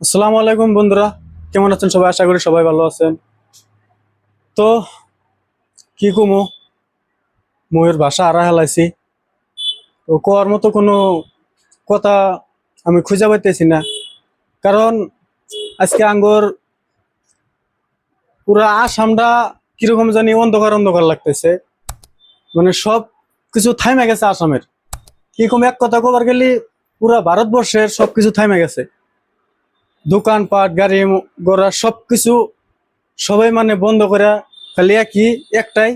আসসালামু আলাইকুম বন্ধুরা, কেমন আছেন সবাই? আশা করি সবাই ভালো আছেন। তো, কি কমু? ময়ূর ভাষা আড়া হেলাইছি। তো কোয়ার মতো কোনো কথা আমি খুঁজে পাইতেছি না। কারণ আজকে আঙ্গর পুরা আসামটা কীরকম জানি অন্ধকার অন্ধকার লাগতেছে। মানে সব কিছু থাইমে গেছে আসামের। কি কম, এক কথা কবার গেলে পুরা ভারতবর্ষের সব কিছু থাইমে গেছে। দোকানপাট, গাড়ি ঘোড়া সব কিছু সবাই মানে বন্ধ করে খালি কি একটাই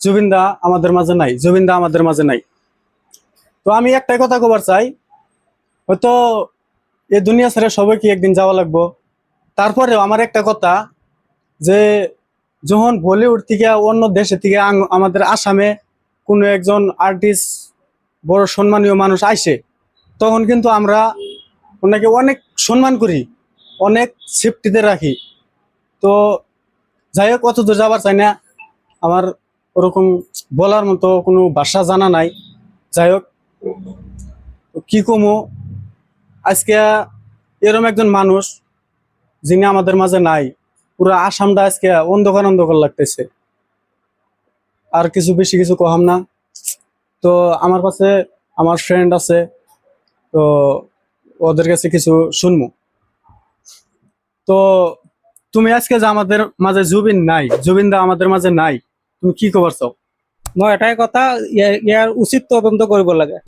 জুবিনদা আমাদের মাঝে নাই, জুবিনদা আমাদের মাঝে নাই। তো আমি একটাই কথা কবার চাই, হয়তো এ দুনিয়া ছেড়ে সবাই কি একদিন যাওয়া লাগবো। তারপরেও আমার একটা কথা যে, যখন বলিউড থেকে অন্য দেশে থেকে আমাদের আসামে কোনো একজন আর্টিস্ট বড় সম্মানীয় মানুষ আইসে, তখন কিন্তু আমরা ওনাকে অনেক সম্মান করি। অনেক সেফটিতে রাখি। তো যাই হোক, অত দূর যাবার চাই না। আমার ওরকম বলার মতো কোনো ভাষা জানা নাই। যাই হোক কি কমো? আজকে এরম একজন মানুষ যিনি আমাদের মাঝে নাই, পুরো আসামটা আজকে অন্ধকার অন্ধকার লাগতেছে। আর কিছু বেশি কিছু কহাম না। তো আমার কাছে, আমার ফ্রেন্ড আছে, তো ওদের কাছে কিছু শুনব তো তুমি আজকে যে আমাদের মাঝে জুবিন নাই জুবিন দা আমাদের মাঝে নাই তুমি কি খবর চাও? এটাই কথা ইয়া- ইয়াৰ উচিত তদন্ত কৰিব লাগে।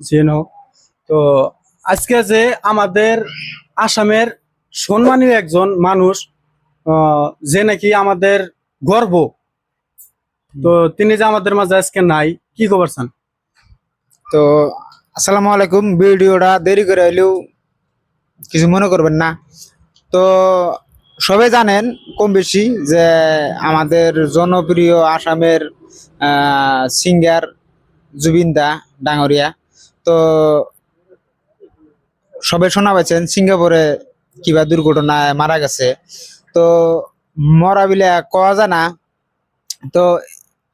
জেন তো আজকে যে আমাদের আসামের সম্মানীয় একজন মানুষ আহ, যে নাকি আমাদের গর্ব তো তিনি যে আমাদের মাঝে আজকে নাই কি খবর চান? তো আসসালামু আলাইকুম ভিডিওটা দেরি করে হইলেও কিছু মনে করবেন না। তো সবাই জানেন কম বেশি যে আমাদের জনপ্রিয় আসামের সিঙ্গার জুবিন দা ডাঙরিয়া। তো সবাই শোনা পাচ্ছেন সিঙ্গাপুরে কিবা দুর্ঘটনায় মারা গেছে। তো মরা বিলে কওয়া যায় না। তো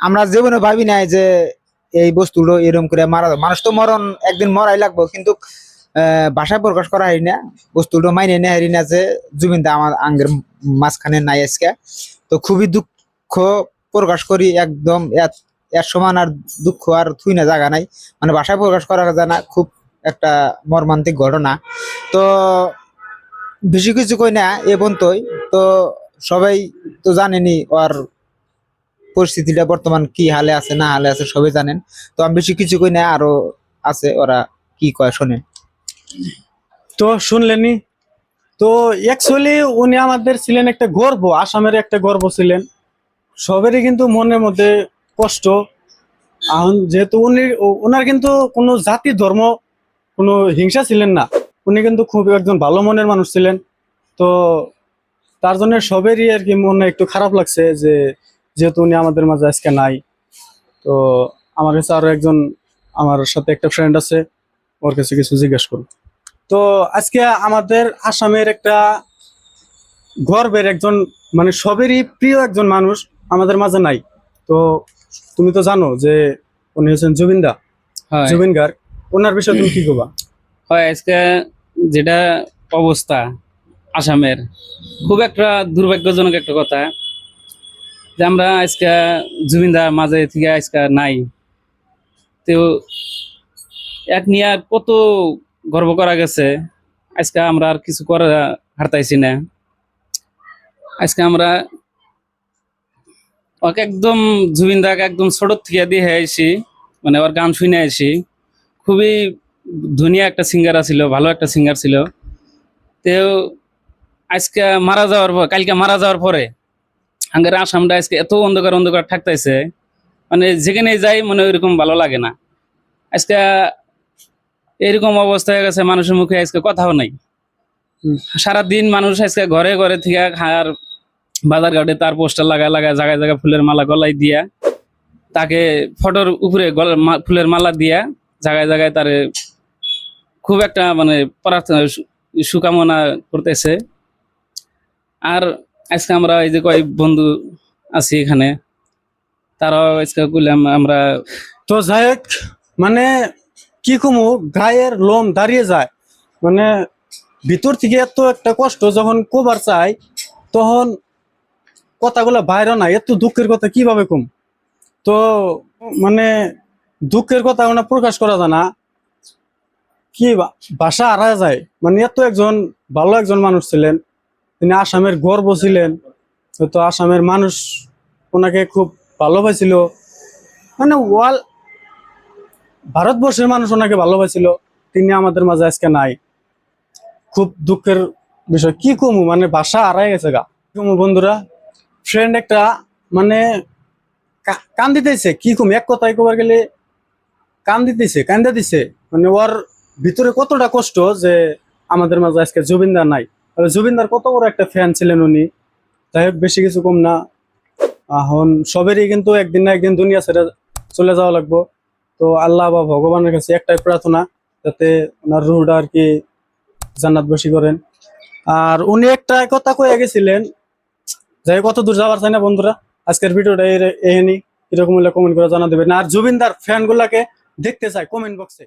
আমরা জীবনে ভাবি নাই যে এই বস্তুগুলো এরকম করে মারা মানুষ তো মরণ একদিন মরাই লাগবো, কিন্তু ভাষায় প্রকাশ করা হয় না বস্তুগুলো মাইনে নেয়, হারি না যে জুবিন দা আমার আঙ্গের মাঝখানে নাই আজকে। তো খুবই দুঃখ প্রকাশ করি, একদম এর সমান আর দুঃখ আর থুই না জায়গা নাই। মানে ভাষায় প্রকাশ করা যায় না, খুব একটা মর্মান্তিক ঘটনা। তো বেশি কিছু কই না, এ পর্যন্তই। তো সবাই তো জানেনি আর পরিস্থিতিটা বর্তমান কি হালে আছে, না হালে আছে, সবাই জানেন। তো আমি বেশি কিছু কই না, আরও আছে ওরা কি কয় শোনে তো শুনলেনি তো অ্যাকচুয়ালি উনি আমাদের ছিলেন একটা গর্ব, আসামের একটা গর্ব ছিলেন। সবেরই কিন্তু মনের মধ্যে কষ্ট। এখন যেহেতু উনি ওনার কিন্তু কোনো জাতি, ধর্ম, কোনো হিংসা ছিলেন না। উনি কিন্তু খুব একজন ভালো মনের মানুষ ছিলেন। তো তার জন্য সবেরই আর কি মনে একটু খারাপ লাগছে যে, যেহেতু উনি আমাদের মাঝে আজকে নাই। তো আমার কাছে আরও একজন, আমার সাথে একটা ফ্রেন্ড আছে, ওর কাছে কিছু জিজ্ঞেস করুন। তো আজকে আমাদের আসামের একটা গর্বের একজন মানে সবেরই প্রিয় একজন মানুষ আমাদের মাঝে নাই। তো তুমি তো জানো যে উনি হচ্ছেন জুবিন দা হয়। জুবিন গার্গ ওনার বিষয়ে তুমি কি কবা? হয় আজকে যেটা অবস্থা আসামের খুব একটা দুর্ভাগ্যজনক একটা কথা যে আমরা আজকে জুবিনদার মাঝে থেকে আজকে নাই। তো এক নিয়ে কত গর্ব করা গেছে। আজকে আমরা আর কিছু করা হারতাইছি না। আজকে আমরা ওকে একদম জুবিনদাকে একদম ছোট থেকে দিয়ে আইসি মানে ওর গান শুনে আইসি খুবই ধুনিয়া একটা সিঙ্গার ছিল ভালো একটা সিঙ্গার ছিল। তো আজকে মারা যাওয়ার পর, কালকে মারা যাওয়ার পরে আঙ্গের আসামটা আজকে এত অন্ধকার অন্ধকার থাকতেছে মানে যেখানে যাই মনে ওইরকম ভালো লাগে না। আজকে এরকম অবস্থা হয়ে গেছে মানুষের মুখে আজকে কথাও নাই। সারাদিন মানুষ আজকে ঘরে ঘরে থেকে খায়ার বাজার ঘাটে তার পোস্টার লাগায় লাগায় জায়গায় জায়গায় ফুলের মালা গলায় দিয়া তাকে ফটোর উপরে ফুলের মালা দিয়া জায়গায় জায়গায় তারে খুব একটা মানে প্রার্থনা সুকামনা করতেছে। আর আজকে আমরা এই যে কয়েক বন্ধু আছি এখানে তারাও আজকে আমরা তো যাই মানে কি কমু, গায়ের লোম দাঁড়িয়ে যায়। মানে ভিতর থেকে এত একটা কষ্ট যখন কোবার চাই, তখন কথাগুলো বাইরে না এত দুঃখের কথা কীভাবে কম? তো মানে দুঃখের কথা মানে প্রকাশ করা যায় না। কি ভাষা হারা যায়। মানে এত একজন ভালো একজন মানুষ ছিলেন, তিনি আসামের গর্ব ছিলেন। তো আসামের মানুষ ওনাকে খুব ভালোবাসিল। মানে ওয়াল ভারতবর্ষের মানুষ ওনাকে ভালোবাসিল, তিনি আমাদের মাঝে আজকে নাই। খুব দুঃখের বিষয়। কি কমু মানে ভাষা হারাই গেছে গা। কমু বন্ধুরা ফ্রেন্ড একটা মানে কান দিতেছে। কি কম, এক কথায় কবার গেলে কান দিতেছে, কান্দা দিছে। মানে ওর ভিতরে কতটা কষ্ট যে আমাদের মাঝে আজকে জুবিনদার নাই। জুবিনদার কত বড় একটা ফ্যান ছিলেন উনি। হোক, বেশি কিছু কম না। এখন সবেরই কিন্তু একদিন না একদিন দুনিয়া ছেড়ে চলে যাওয়া লাগবো। তো আল্লাহ বা ভগবানের কাছে একটাই প্রার্থনা, যাতে ওনার রুহটা আর কি জান্নাত বসি করেন। আর উনি একটা কথা কয়ে গেছিলেন, যাই কত দূর যাওয়ার চাই না বন্ধুরা, আজকের ভিডিওটা এহেনি এরকম হলে কমেন্ট করে জানা দেবেন আর জুবিনদার ফ্যান গুলাকে দেখতে চাই কমেন্ট বক্সে